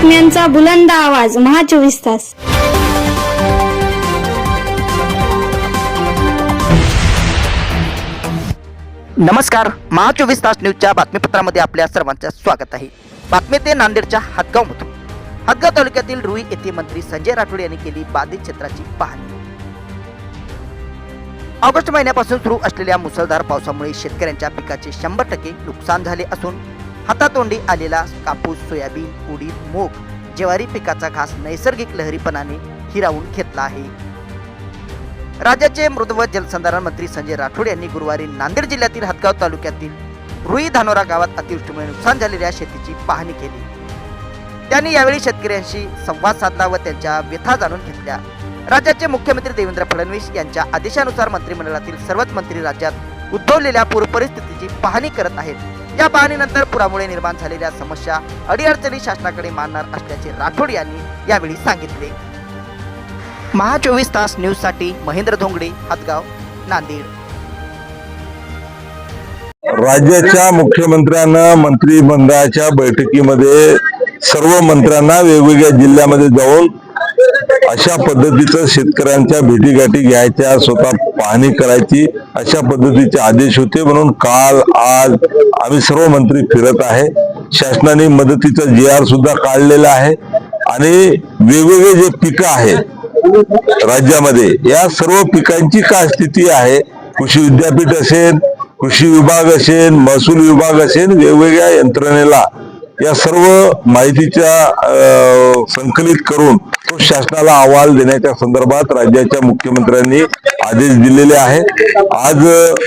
बातम्यांचा बुलंद आवाज महा चोवीस तास. नमस्कार महा चोवीस तास न्यूजच्या बातमीपत्रामध्ये आपल्या सर्वांचं स्वागत आहे. बातमी ते नांदेडच्या हातगावमधून हातगाव तालुक्यातील रुई येथे मंत्री संजय राठोड यांनी केली बाधित क्षेत्राची पाहणी. ऑगस्ट महिन्यापासून सुरू असलेल्या मुसळधार पावसामुळे शेतकऱ्यांच्या पिकाचे शंभर टक्के नुकसान झाले असून हातातोंडी आलेला कापूस सोयाबीन उडीद मूग ज्वारी पिकाचा घास नैसर्गिक लहरीपणाने हिरावून घेतला आहे. राज्याचे मृद व जलसंधारण मंत्री संजय राठोड यांनी गुरुवारी नांदेड जिल्ह्यातील हदगाव तालुक्यातील रुई धानोरा गावात अतिवृष्टीमुळे नुकसान झालेल्या शेतीची पाहणी केली. त्यांनी यावेळी शेतकऱ्यांशी संवाद साधला व त्यांच्या व्यथा जाणून घेतल्या. राज्याचे मुख्यमंत्री देवेंद्र फडणवीस यांच्या आदेशानुसार मंत्रिमंडळातील सर्वच मंत्री राज्यात उद्भवलेल्या पूरपरिस्थितीची पाहणी करत आहेत. या पाहणीनंतर पुरामुळे निर्माण झालेल्या समस्या अडीअडचणी शासनाकडे मानणार असल्याचे राठोड यांनी यावेळी सांगितले. महा चोवीस तास न्यूजसाठी महेंद्र धोंगडे हातगाव नांदेड. राज्याच्या मुख्यमंत्र्यांना मंत्रिमंडळाच्या बैठकीमध्ये सर्व मंत्र्यांना वेगवेगळ्या जिल्ह्यामध्ये जाऊन अशा पद्धतीचं शेतकऱ्यांच्या भेटीगाठी घ्यायच्या स्वतः पाहणी करायची अशा पद्धतीचे आदेश होते म्हणून काल आज आम्ही सर्व मंत्री फिरत आहे. शासनाने मदतीचा जी आर सुद्धा काढलेला आहे. आणि वेगवेगळे जे पिकं आहेत राज्यामध्ये या सर्व पिकांची काय स्थिती आहे? कृषी विद्यापीठ असेल कृषी विभाग असेल महसूल विभाग असेल वेगवेगळ्या यंत्रणेला या सर्व माहितीच्या संकलित करून तो शासनाला अहवाल देण्याच्या संदर्भात राज्याच्या मुख्यमंत्र्यांनी आदेश दिलेले आहेत. आज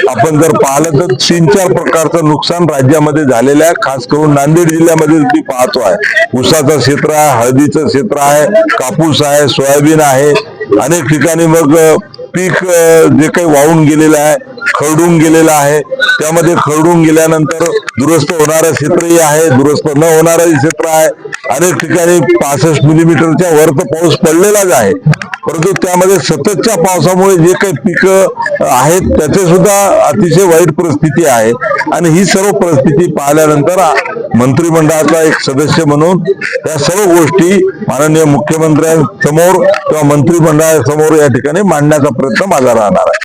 आपण जर पाहिलं तर तीन चार प्रकारचं नुकसान राज्यामध्ये झालेलं आहे. खास करून नांदेड जिल्ह्यामध्ये मी पाहतो आहे. ऊसाचं क्षेत्र आहे हळदीचं क्षेत्र आहे कापूस आहे सोयाबीन आहे. अनेक ठिकाणी मग पीक जे काही वाहून गेलेलं आहे खरडून गेलेलं आहे. त्यामध्ये खरडून गेल्यानंतर दुरुस्त होणारं क्षेत्रही आहे. दुरुस्त न होणारंही क्षेत्र आहे. अनेक ठिकाणी पासष्ट मिलीमीटरच्या वर तर पाऊस पडलेलाच आहे. परंतु त्यामध्ये सततच्या पावसामुळे जे काही पिकं आहेत त्याचे सुद्धा अतिशय वाईट परिस्थिती आहे. आणि ही सर्व परिस्थिती पाहिल्यानंतर मंत्रिमंडळाचा एक सदस्य म्हणून या सर्व गोष्टी माननीय मुख्यमंत्र्यांसमोर किंवा मंत्रिमंडळासमोर या ठिकाणी मांडण्याचा प्रयत्न माझा राहणार आहे.